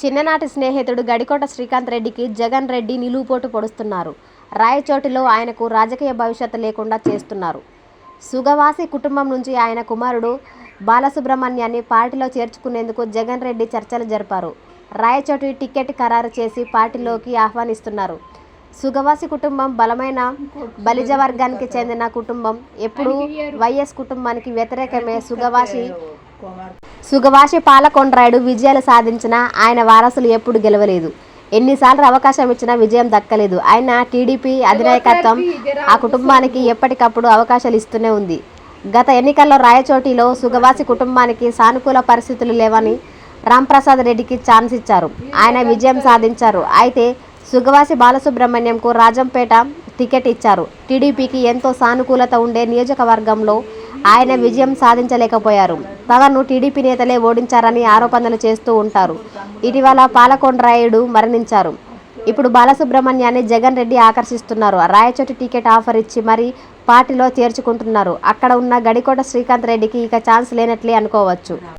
చిన్ననాటి స్నేహితుడు గడికోట శ్రీకాంత్ రెడ్డికి జగన్ రెడ్డి నిలువుపోటు పొడుస్తున్నారు. రాయచోటిలో ఆయనకు రాజకీయ భవిష్యత్తు లేకుండా చేస్తున్నారు. సుగవాసి కుటుంబం నుంచి ఆయన కుమారుడు బాలసుబ్రహ్మణ్యాన్ని పార్టీలో చేర్చుకునేందుకు జగన్ రెడ్డి చర్చలు జరిపారు. రాయచోటి టికెట్ ఖరారు చేసి పార్టీలోకి ఆహ్వానిస్తున్నారు. సుగవాసి కుటుంబం బలమైన బలిజ వర్గానికి చెందిన కుటుంబం. ఎప్పుడూ వైఎస్ కుటుంబానికి వ్యతిరేకమే సుగవాసి సుగవాషి పాలకొండ్రాయుడు విజయాలు సాధించినా ఆయన వారసులు ఎప్పుడు గెలవలేదు. ఎన్నిసార్లు అవకాశం ఇచ్చినా విజయం దక్కలేదు. ఆయన టీడీపీ అధినాయకత్వం ఆ కుటుంబానికి ఎప్పటికప్పుడు అవకాశాలు ఇస్తూనే ఉంది. గత ఎన్నికల్లో రాయచోటిలో సుగవాసి కుటుంబానికి సానుకూల పరిస్థితులు లేవని రాంప్రసాద్ రెడ్డికి ఛాన్స్ ఇచ్చారు. ఆయన విజయం సాధించారు. అయితే సుగవాసి బాలసుబ్రహ్మణ్యంకు రాజంపేట టికెట్ ఇచ్చారు. టీడీపీకి ఎంతో సానుకూలత ఉండే నియోజకవర్గంలో ఆయన విజయం సాధించలేకపోయారు. పవన్ను టీడీపీ నేతలే ఓడించారని ఆరోపణలు చేస్తూ ఉంటారు. ఇటీవల పాలకొండరాయుడు మరణించారు. ఇప్పుడు బాలసుబ్రహ్మణ్యాన్ని జగన్ రెడ్డి ఆకర్షిస్తున్నారు. రాయచోటి టికెట్ ఆఫర్ ఇచ్చి మరీ పార్టీలో చేర్చుకుంటున్నారు. అక్కడ ఉన్న గడికోట శ్రీకాంత్ రెడ్డికి ఇక ఛాన్స్ లేనట్లే అనుకోవచ్చు.